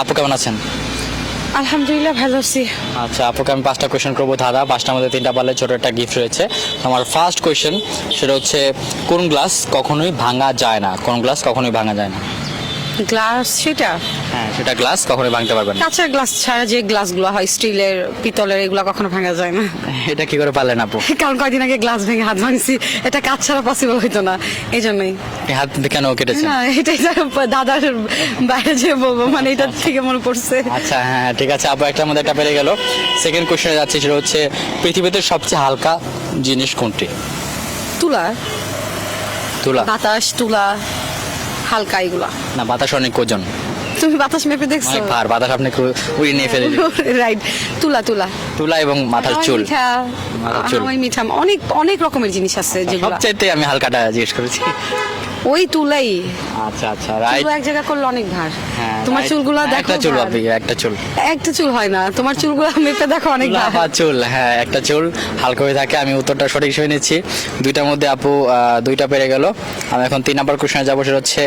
আপু কেমন আছেন? আলহামদুলিল্লাহ ভালো আছি। আচ্ছা আপুকে আমি পাঁচটা কোয়েশ্চেন করব দাদা। পাঁচটার মধ্যে তিনটা পারলে ছোট একটা গিফট রয়েছে। আমার ফার্স্ট কোয়েশ্চেন সেটা হচ্ছে কোন গ্লাস কখনোই ভাঙা যায় না? কোন গ্লাস কখনোই ভাঙা যায় না? গ্লাস সেটা? হ্যাঁ সেটা গ্লাস কখনোই ভাঙতে পারবেন না। কাঁচা গ্লাস ছাড়া যে গ্লাসগুলো হয় স্টিলের পিতলের এগুলো কখনো ভাঙা যায় না। এটা কি করে পারলেন আপু? কারণ কয়দিন আগে গ্লাস ভেঙে হাত ভাঙছি এটা কাজ ছাড়া পসিবল হইতো না এই জন্যই হাত কেন কেটেছেন? না এটাই দাদার বাইরে যে বলব মানে এটা থেকে মনে পড়ছে। আচ্ছা হ্যাঁ ঠিক আছে। আপু একটার মধ্যে একটা পেরে গেল। সেকেন্ড কোয়েশ্চনে যাচ্ছে সেটা হচ্ছে পৃথিবীতে সবচেয়ে হালকা জিনিস কোনটি? তুলা। তুলা। বাতাস তুলা। হালকা এগুলা। না বাতাস অনেক ওজন। তুমি বাতাস মেপে দেখছ? অনেক ভার বাতাস আপনি উড়ি নিয়ে ফেলে রাইট তুলা তুলা। তুলা এবং মাথার চুল। মাথার চুল। মিঠাম মিঠা। অনেক অনেক রকমের জিনিস আছে যেগুলো। সবচাইতে আমি হালকাটা জিজ্ঞেস করেছি। ওই তুলাই। আচ্ছা আচ্ছা রাইট এক জায়গা করলে অনেক ভার। হ্যাঁ তোমার. চুলগুলো দেখো একটা চুল আপনি একটা চুল। একটা চুল হয় না। তোমার চুলগুলো মেপে দেখো অনেক ভার। চুল হ্যাঁ একটা চুল। হালকা হয়ে থাকে আমি উত্তরটা সঠিক হিসেবে নিচ্ছি। দুইটার মধ্যে আপু দুইটা পেরে গেল। আমি এখন তিন নাম্বার কোশ্চেনে যাব সেটা হচ্ছে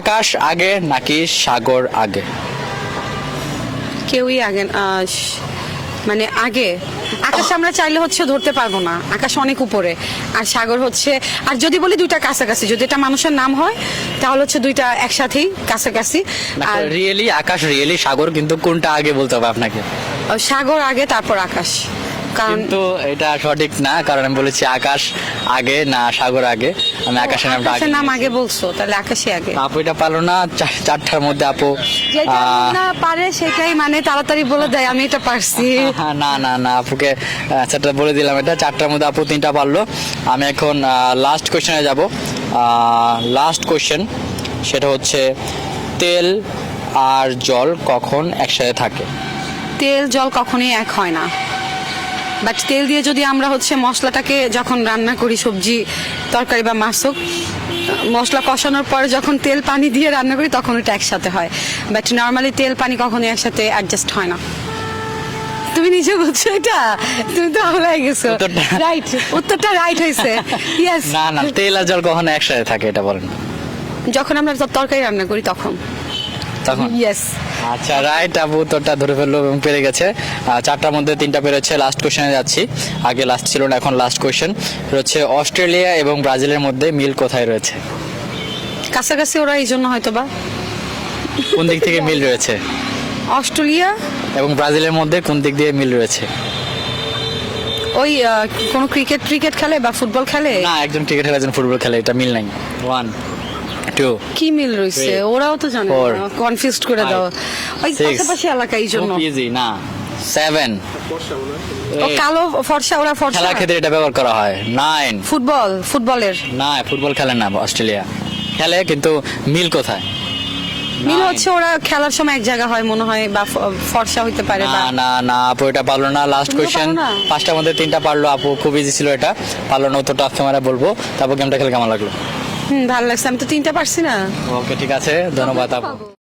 আকাশ আগে নাকি সাগর আগে? কেউই আগে মানে আগে আকাশ আমরা চাইলে হচ্ছে ধরতে পারব না। আকাশ অনেক উপরে আর সাগর হচ্ছে আর যদি বলি দুইটা কাছাকাছি যদি এটা মানুষের নাম হয় তাহলে হচ্ছে দুইটা একসাথেই কাছাকাছি। আর রিয়েলি আকাশ রিয়েলি সাগর কিন্তু কোনটা আগে বলতে হবে আপনাকে? সাগর আগে তারপর আকাশ। কিন্তু এটা সঠিক না কারণ আমি বলেছি আকাশ আগে না সাগর আগে। আমি আকাশের নামটা আগে নাম আগে বলছো তাহলে আকাশই আগে। আপু এটা পারল না চারটার মধ্যে আপু না পারে সেটাই মানে তাড়াতাড়ি বলে দেয় আমি এটা পারছি। হ্যাঁ, না না না আপুকে চারটা বলে দিলাম এটা চারটার মধ্যে আপু তিনটা পারল। আমি এখন লাস্ট কোয়েশ্চেনে যাব। লাস্ট কোয়েশ্চেন সেটা হচ্ছে তেল আর জল কখন একসাথে থাকে? তেল জল কখনোই এক হয় না। বাট তেল দিয়ে যদি আমরা হচ্ছে মশলাটাকে যখন রান্না করি সবজি তরকারি বা মাছ হোক মশলা কষানোর পরে যখন তেল পানি দিয়ে রান্না করি তখন ওটা একসাথে হয়। বাট নর্মালি তেল পানি কখনোই একসাথে অ্যাডজাস্ট হয় না। তুমি নিজে বলছো এটা? তুমি তো হয়ে গেছো। রাইট উত্তরটা রাইট হয়েছে। ইয়েস না না তেল আর জল কখন একসাথে থাকে এটা বলেন। যখন আমরা তরকারি রান্না করি তখন। তখন? ইয়েস আচ্ছা রাইট আপু উত্তরটা ধরে ফেলল এবং পেরে গেছে। চারটার মধ্যে তিনটা পেরেছে লাস্ট কোশ্চেনে যাচ্ছি। আগে লাস্ট ছিল না এখন লাস্ট কোশ্চেন হচ্ছে অস্ট্রেলিয়া এবং ব্রাজিলের মধ্যে মিল কোথায় রয়েছে? কাছাকাছি ওরা এই জন্য হয়তো বা। কোন দিক থেকে মিল রয়েছে? অস্ট্রেলিয়া। এবং ব্রাজিলের মধ্যে কোন দিক দিয়ে মিল রয়েছে? ওই কোনো ক্রিকেট ক্রিকেট খেলে বা ফুটবল খেলে? না একজন ক্রিকেট খেলে একজন ফুটবল খেলে এটা মিল নাই। ওয়ান কি মিল রয়েছে ওরাও তো জানে কনফিউজ করে দাও। ওই এলাকা এই জন্য? ইজি না। সেভেন ও কালো ফর্সা ওরা ফর্সা? খেলার ক্ষেত্রে এটা ব্যবহার করা হয়। নাইন ফুটবল ফুটবলের? না ফুটবল খেলে না অস্ট্রেলিয়া। খেলে কিন্তু মিল কোথায়? মিল হচ্ছে ওরা খেলার সময় এক জায়গা হয় মনে হয় বা ফর্সা হইতে পারে না না না আপু এটা পারল না। লাস্ট কোয়েশ্চেন না? পাঁচটার মধ্যে তিনটা পারল আপু। খুব ইজি ছিল এটা। পারল না উত্তরটা আজকে আমরা বলব। তারপর গেমটা খেলে কেমন লাগল? হুম ভালো লাগছে। আমি তো তিনটা পারছি না। ওকে ঠিক আছে। ধন্যবাদ আপু